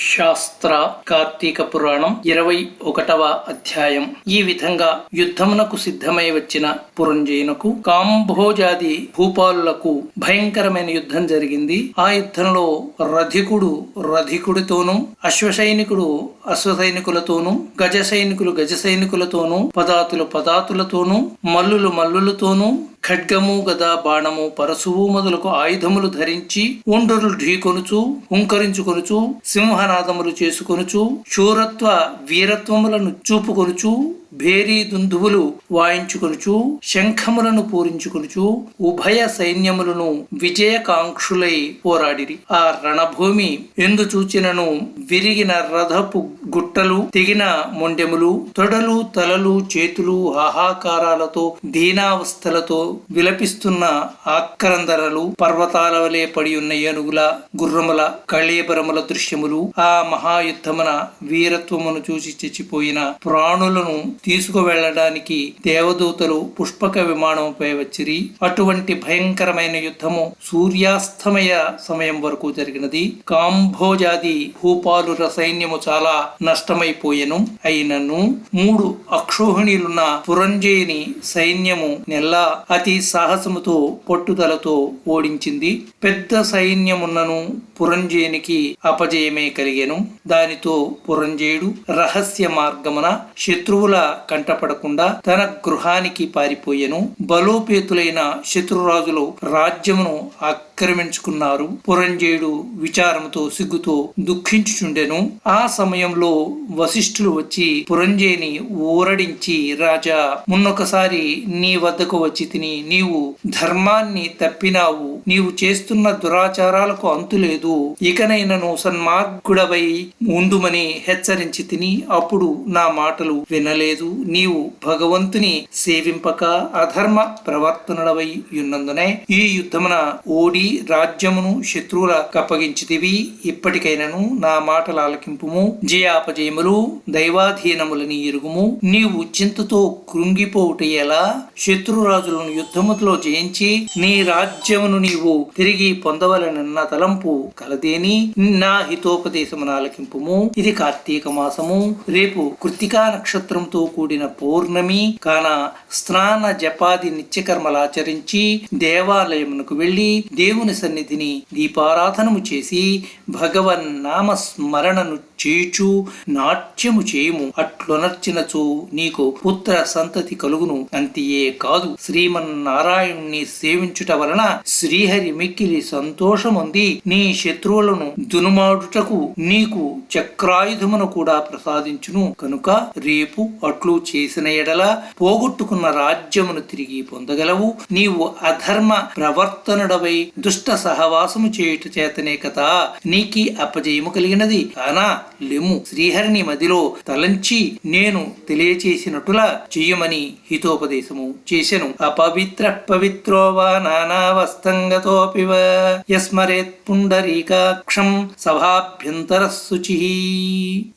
శాస్త్ర కార్తీక పురాణం ఇరవై ఒకటవ అధ్యాయం. ఈ విధంగా యుద్ధమునకు సిద్ధమై వచ్చిన పురంజయునకు కాంభోజాది భూపాలులకు భయంకరమైన యుద్ధం జరిగింది. ఆ యుద్ధంలో రధికుడు రధికుడితోనూ అశ్వసైనికుడు అశ్వసైనికులతోనూ గజ సైనికులు గజ సైనికులతోనూ పదాతులు పదాతులతోనూ మల్లులు మల్లులతోనూ ఖడ్గము గదా బాణము పరశువు మొదలకు ఆయుధములు ధరించి ఉండరులు ఢీకొనుచు హుంకరించుకొనుచు సింహనాదములు చేసుకొనుచు శూరత్వ వీరత్వములను చూపుకొనుచు భేరీ దుందువులు వాయించుకొనుచు శంఖములను పూరించుకొనుచు ఉభయ సైన్యములను విజయకాంక్షులై పోరాడిరి. ఆ రణభూమి ఎందు చూచినను విరిగిన రథపు గుట్టలు తెగిన మొండెములు తొడలు తలలు చేతులు హాహాకారాలతో దీనావస్థలతో విలపిస్తున్న ఆక్రందరలు పర్వతాల వలె పడి ఉన్న ఏనుగుల గుర్రముల కళేబరముల దృశ్యములు ఆ మహాయుద్ధమున వీరత్వమును చూసి చచ్చిపోయిన ప్రాణులను తీసుకువెళ్ళడానికి దేవదూతలు పుష్పక విమానంపై వచ్చిరి. అటువంటి భయంకరమైన యుద్ధము సూర్యాస్తమయ సమయం వరకు జరిగినది. కాంభోజాది భూపాలుర సైన్యము చాలా నష్టమైపోయెను. అయినను మూడు అక్షోహిణీలున్న పురంజయుని సైన్యము నెల్లా అతి సాహసముతో పట్టుదలతో ఓడించింది. పెద్ద సైన్యమున్నను పురంజయునికి అపజయమే కలిగెను. దానితో పురంజయుడు రహస్య మార్గమున శత్రువుల కంటపడకుండా తన గృహానికి పారిపోయెను. బలోపేతులైన శత్రురాజులు రాజ్యమును ఆక్రమించుకున్నారు. పురంజయుడు విచారముతో సిగ్గుతో దుఃఖించుచుండెను. ఆ సమయంలో వశిష్ఠులు వచ్చి పురంజయుని ఊరడించి రాజా మున్నొకసారి నీ వద్దకు వచ్చి తిని నీవు ధర్మాన్ని తప్పినావు. నీవు చేస్తున్న దురాచారాలకు అంతులేదు ఇకనైనను సన్మార్గుడవై ఉండుమని హెచ్చరించి తిని అప్పుడు నా మాటలు వినలేదు. నీవు భగవంతుని సేవింపక అధర్మ ప్రవర్తనుడవై ఉన్నందునే ఈ యుద్ధమున ఓడి రాజ్యమును శత్రువుల కప్పగించితివి. ఇప్పటికైనను నా మాటల ఆలకింపుము. జయాపజయములు దైవాధీనములని ఎరుగుము. నీవు చింతతో కృంగిపోవుట ఎలా? శత్రురాజులను యుద్ధములో జయించి నీ రాజ్యమును నీవు తిరిగి పొందవలనన్న తలంపు కలదేని. నా హితోపదేశమును ఆలకింపుము. ఇది కార్తీక మాసము. రేపు కృతికా నక్షత్రంతో కూడిన పౌర్ణమి. కాన స్నాన జపాది నిత్యకర్మలాచరించి దేవాలయమునకు వెళ్ళి దేవుని సన్నిధిని దీపారాధనము చేసి భగవన్ నామ స్మరణను చేచు నాట్యము చేయము. అట్లొనర్చినచో నీకు పుత్ర సంతతి కలుగును. అంతియే కాదు. శ్రీమన్ నారాయణ్ణి సేవించుట వలన శ్రీహరి మిక్కిలి సంతోషముంది నీ శత్రువులను దునుమాడుటకు నీకు చక్రాయుధమును కూడా ప్రసాదించును. కనుక రేపు అట్లు చేసిన ఎడల పోగొట్టుకున్న రాజ్యమును తిరిగి పొందగలవు. నీవు అధర్మ ప్రవర్తనుడవై దుష్ట సహవాసము చేయుట చేతనే కదా. నీకి అపజయము కలిగినది. కానా లెమ్ము శ్రీహరిని మదిలో తలంచి నేను తెలియచేసినట్టులా చెయ్యమని హితోపదేశము చేసెను అపవిత్ర పవిత్రో వా నానావస్తంగతోపి వా యస్మరేత్ పుండరీకాక్షం సభాభ్యంతర శుచి.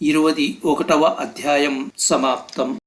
ఇరువది ఒకటవ అధ్యాయం సమాప్తం.